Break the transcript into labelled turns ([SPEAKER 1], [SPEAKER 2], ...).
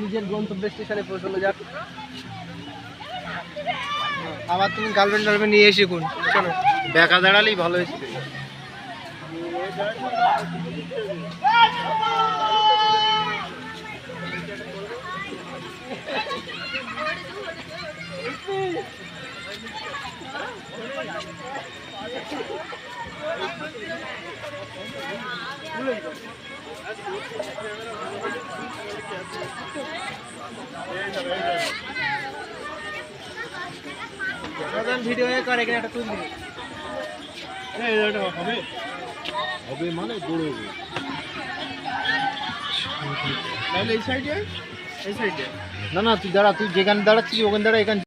[SPEAKER 1] নিজের গন্তব্য স্টেশনে পৌঁছানো যাক। আবার তুমি গার্লফ্রেন্ড টার্লফ্রেন্ড নিয়ে এসে কোন? চলো।
[SPEAKER 2] দেখা দাঁড়ালেই ভালো হয়েছে।
[SPEAKER 1] ভিডিও করে একটা তুল দিবি।
[SPEAKER 2] হবে। মানে গড়ে
[SPEAKER 1] তাহলে এই সাইডে? এই সাইডে।
[SPEAKER 2] না না তুই দাঁড়া তুই যেখানে দাঁড়াচ্ছিস ওখানে দাঁড়া এখানে